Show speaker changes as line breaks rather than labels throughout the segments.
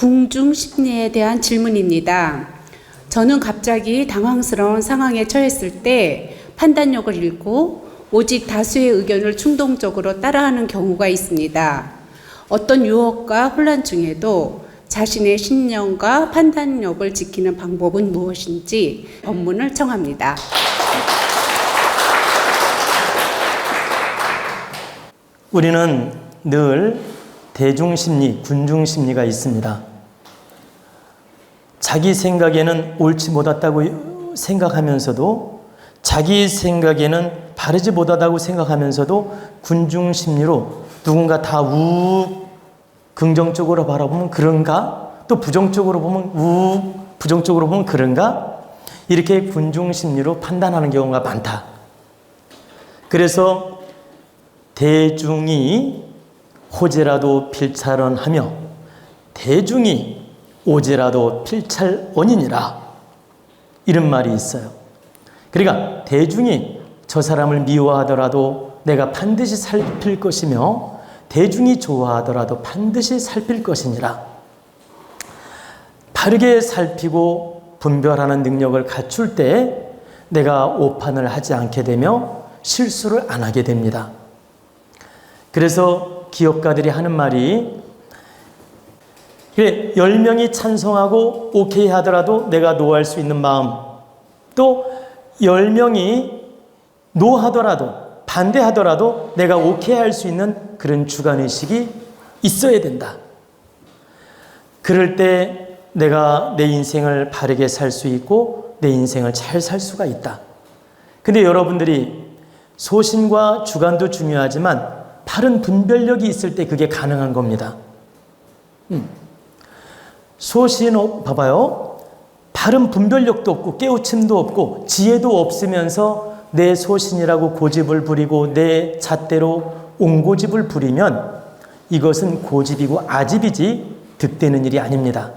궁중 심리에 대한 질문입니다. 저는 갑자기 당황스러운 상황에 처했을 때 판단력을 잃고 오직 다수의 의견을 충동적으로 따라하는 경우가 있습니다. 어떤 유혹과 혼란 중에도 자신의 신념과 판단력을 지키는 방법은 무엇인지 법문을 청합니다.
우리는 늘 대중심리, 군중심리가 있습니다. 자기 생각에는 옳지 못하다고 생각하면서도 자기 생각에는 바르지 못하다고 생각하면서도 군중 심리로 누군가 다우 긍정적으로 바라보면 그런가? 또 부정적으로 보면 우 부정적으로 보면 그런가? 이렇게 군중 심리로 판단하는 경우가 많다. 그래서 대중이 호재라도 필찰원하며 대중이 오재라도 필찰원이니라 이런 말이 있어요. 그러니까 대중이 저 사람을 미워하더라도 내가 반드시 살필 것이며 대중이 좋아하더라도 반드시 살필 것이니라. 바르게 살피고 분별하는 능력을 갖출 때 내가 오판을 하지 않게 되며 실수를 안 하게 됩니다. 그래서 기업가들이 하는 말이 그래, 10명이 찬성하고 오케이 하더라도 내가 노할 수 있는 마음 또 10명이 노 하더라도 반대하더라도 내가 오케이 할 수 있는 그런 주관의식이 있어야 된다. 그럴 때 내가 내 인생을 바르게 살 수 있고 내 인생을 잘 살 수가 있다. 근데 여러분들이 소신과 주관도 중요하지만 바른 분별력이 있을 때 그게 가능한 겁니다. 음. 소신, 어, 봐봐요. 바른 분별력도 없고 깨우침도 없고 지혜도 없으면서 내 소신이라고 고집을 부리고 내 잣대로 옹고집을 부리면 이것은 고집이고 아집이지 득되는 일이 아닙니다.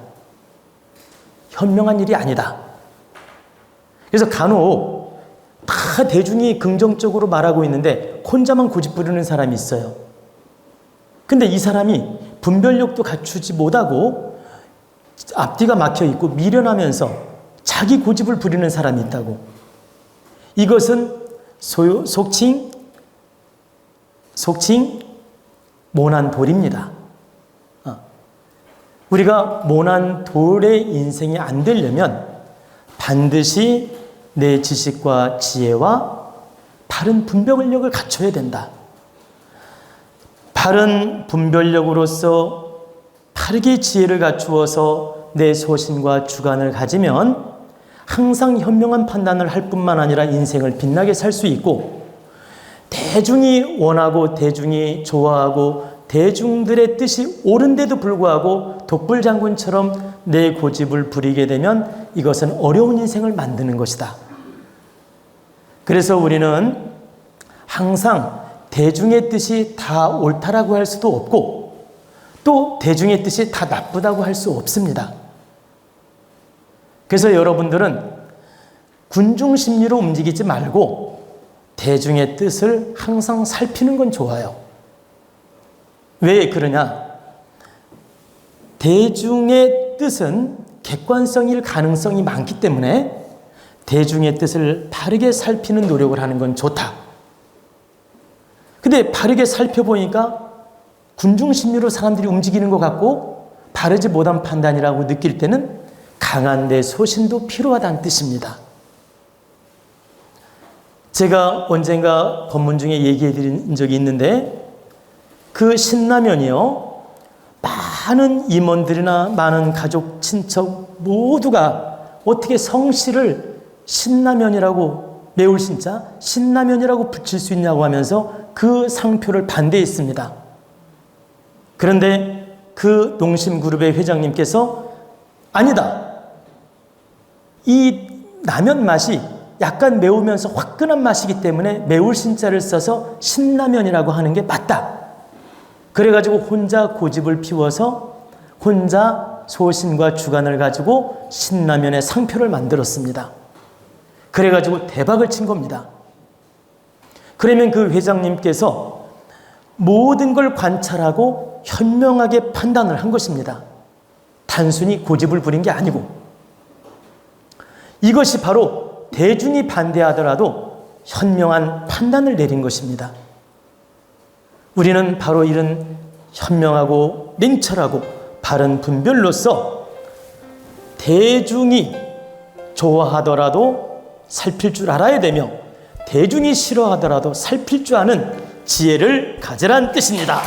현명한 일이 아니다. 그래서 간혹 다 대중이 긍정적으로 말하고 있는데 혼자만 고집 부리는 사람이 있어요. 근데 이 사람이 분별력도 갖추지 못하고 앞뒤가 막혀 있고 미련하면서 자기 고집을 부리는 사람이 있다고. 이것은 소요, 속칭, 속칭 모난 돌입니다. 어. 우리가 모난 돌의 인생이 안 되려면 반드시 내 지식과 지혜와 바른 분별력을 갖춰야 된다. 바른 분별력으로서 바르게 지혜를 갖추어서 내 소신과 주관을 가지면 항상 현명한 판단을 할 뿐만 아니라 인생을 빛나게 살 수 있고 대중이 원하고 대중이 좋아하고 대중들의 뜻이 옳은데도 불구하고 독불장군처럼 내 고집을 부리게 되면 이것은 어려운 인생을 만드는 것이다. 그래서 우리는 항상 대중의 뜻이 다 옳다라고 할 수도 없고 또 대중의 뜻이 다 나쁘다고 할 수 없습니다. 그래서 여러분들은 군중 심리로 움직이지 말고 대중의 뜻을 항상 살피는 건 좋아요. 왜 그러냐? 대중의 뜻은 객관성일 가능성이 많기 때문에 대중의 뜻을 바르게 살피는 노력을 하는 건 좋다. 근데 바르게 살펴보니까 군중 심리로 사람들이 움직이는 것 같고 바르지 못한 판단이라고 느낄 때는 강한 내 소신도 필요하다는 뜻입니다. 제가 언젠가 법문 중에 얘기해 드린 적이 있는데 그 신라면이요. 많은 임원들이나 많은 가족, 친척 모두가 어떻게 성씨를 신라면이라고 매울 신자 신라면이라고 붙일 수 있냐고 하면서 그 상표를 반대했습니다. 그런데 그 농심그룹의 회장님께서 아니다. 이 라면 맛이 약간 매우면서 화끈한 맛이기 때문에 매울 신자를 써서 신라면이라고 하는 게 맞다. 그래가지고 혼자 고집을 피워서 혼자 소신과 주관을 가지고 신라면의 상표를 만들었습니다. 그래가지고 대박을 친 겁니다. 그러면 그 회장님께서 모든 걸 관찰하고 현명하게 판단을 한 것입니다. 단순히 고집을 부린 게 아니고 이것이 바로 대중이 반대하더라도 현명한 판단을 내린 것입니다. 우리는 바로 이런 현명하고 냉철하고 바른 분별로서 대중이 좋아하더라도 살필 줄 알아야 되며 대중이 싫어하더라도 살필 줄 아는 지혜를 가져란 뜻입니다.